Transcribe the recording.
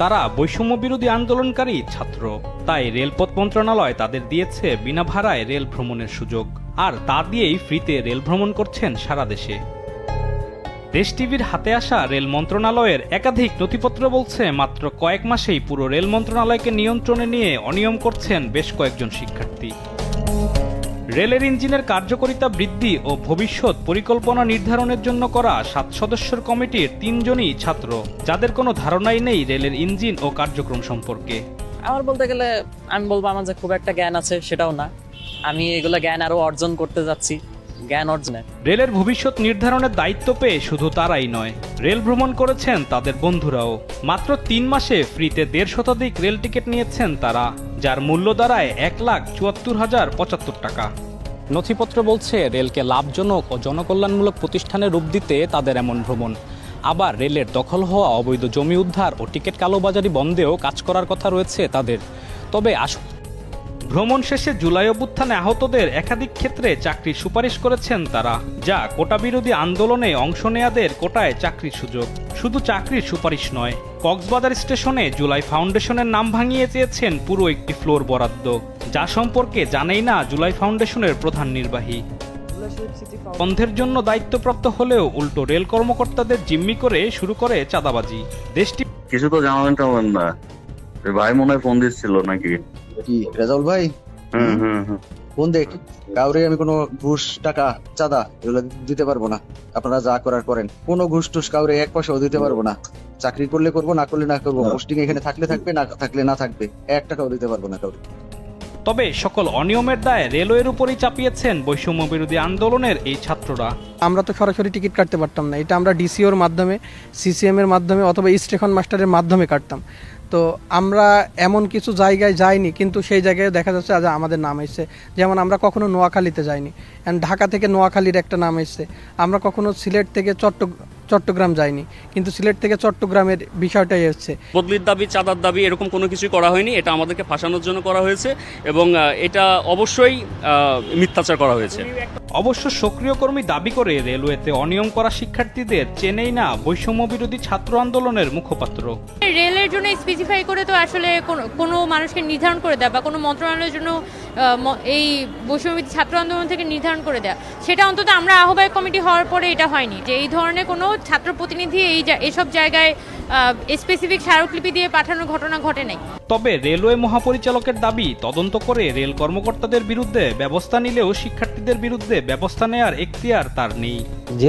তারা বৈষম্য বিরোধী আন্দোলনকারী ছাত্র। তাই রেলপথ মন্ত্রণালয় তাদের দিয়েছে বিনা ভাড়ায় রেল ভ্রমণের সুযোগ। আর তা দিয়েই ফ্রিতে রেল ভ্রমণ করছেন সারা দেশে। দেশ টিভির হাতে আসা রেল মন্ত্রণালয়ের একাধিক নথিপত্র বলছে, মাত্র কয়েক মাসেই পুরো রেল মন্ত্রণালয়কে নিয়ন্ত্রণে নিয়ে অনিয়ম করছেন বেশ কয়েকজন শিক্ষার্থী। রেলের ইঞ্জিনের কার্যকারিতা বৃদ্ধি ও ভবিষ্যৎ পরিকল্পনা নির্ধারণের জন্য করা সাত সদস্যের কমিটির তিনজনই ছাত্র, যাদের কোনো ধারণাই নেই রেলের ইঞ্জিন ও কার্যক্রম সম্পর্কে। আমার বলতে গেলে আমি বলব আমার যে খুব একটা জ্ঞান আছে সেটাও না। আমি এগুলো জ্ঞান আরও অর্জন করতে যাচ্ছি। জ্ঞান অর্জনে রেলের ভবিষ্যৎ নির্ধারণের দায়িত্ব পেয়ে শুধু তারাই নয়, রেল ভ্রমণ করেছেন তাদের বন্ধুরাও। মাত্র তিন মাসে ফ্রিতে দেড় শতাধিক রেল টিকিট নিয়েছেন তারা, যার মূল্য দাঁড়ায় এক লাখ চুয়াত্তর হাজার পঁচাত্তর টাকা। নথিপত্র বলছে, রেলকে লাভজনক ও জনকল্যাণমূলক প্রতিষ্ঠানে রূপ দিতে তাদের এমন ভ্রমণ। আবার রেলের দখল হওয়া অবৈধ জমি উদ্ধার ও টিকিট কালোবাজারি বন্ধেও কাজ করার কথা রয়েছে তাদের। তবে আস ভ্রমণ শেষে জুলাই অভ্যুত্থানে আহতদের একাধিক ক্ষেত্রে চাকরির সুপারিশ করেছেন তারা, যা কোটা বিরোধী আন্দোলনে অংশ নেয়াদের কোটায় চাকরির সুযোগ। শুধু চাকরির সুপারিশ নয়, কক্সবাজার স্টেশনে জুলাই ফাউন্ডেশনের নাম ভাঙিয়ে চেয়েছেন পুরো একটি ফ্লোর বরাদ্দ, যা সম্পর্কে জানেই না জুলাই ফাউন্ডেশনের প্রধান নির্বাহী। বন্ধের জন্য দায়িত্বপ্রাপ্ত হলেও উল্টো রেল কর্মকর্তাদের জিম্মি করে শুরু করে চাঁদাবাজি। দেশটি কিছু তো জানালেন না। ভাই মনে হয় ফোন দিচ্ছিল নাকি? কি রেজাউল ভাই? হুম হুম। হুম ফোন দেখ কাউরে আমি কোনো ঘুষ টাকা চাঁদা এগুলো দিতে পারব না। আপনারা যা করার করেন। কোনো ঘুষ টুস কাউরে এক পয়সাও দিতে পারব না। চাকরি করলে করব না করলে না করব। পোস্টিং এখানে থাকলে থাকবে না থাকলে না থাকবে। এক টাকাও দিতে পারব না কাউরে। তবে সকল অনিয়মের দায় রেলওয়ের উপরই চাপিয়েছেন বৈষম্য বিরোধী আন্দোলনের এই ছাত্ররা। আমরা তো সরাসরি টিকিট কাটতে পারতাম না। এটা আমরা ডিসিওর মাধ্যমে সিসিএম এর মাধ্যমে অথবা স্টেশন মাস্টারের মাধ্যমে কাটতাম। তো আমরা এমন কিছু জায়গায় যাইনি কিন্তু সেই জায়গায় দেখা যাচ্ছে আজ আমাদের নাম এসছে। যেমন আমরা কখনো নোয়াখালীতে যাইনি। অ্যান্ড ঢাকা থেকে নোয়াখালীর একটা নাম এসছে। আমরা কখনো সিলেট থেকে চট্ট চট্টগ্রাম যাইনি। কিন্তু সিলেট থেকে চট্টগ্রামের বিষয়টাই এসছে। বদলির দাবি চাঁদার দাবি এরকম কোনো কিছুই করা হয়নি। এটা আমাদেরকে ফাঁসানোর জন্য করা হয়েছে এবং এটা অবশ্যই মিথ্যাচার করা হয়েছে। অবশ্য সক্রিয় কর্মী দাবি করে রেলওয়েতে অনিয়ম করা শিক্ষার্থীদের চেনেই না বৈষম্য বিরোধী ছাত্র আন্দোলনের মুখপাত্র। রেলের জন্য স্পেসিফাই করে তো আসলে কোনো- মানুষকে নির্ধারণ করে দেয় বা কোনো মন্ত্রণালয়ের জন্য এই বৈষম্যবিধি ছাত্র আন্দোলন থেকে নির্ধারণ করে দেয়া, সেটা অন্তত আমরা আহ্বায়ক কমিটি হওয়ার পরে এটা হয়নি যে এই ধরনের কোনো ছাত্র প্রতিনিধি এই এসব জায়গায় স্পেসিফিক স্মারকলিপি দিয়ে পাঠানোর ঘটনা ঘটে নাই। তবে রেলওয়ে মহাপরিচালকের দাবি, তদন্ত করে রেল কর্মকর্তাদের বিরুদ্ধে ব্যবস্থা নিলেও শিক্ষার্থীদের বিরুদ্ধে ব্যবস্থা নেয়ার এখতিয়ার তার নেই।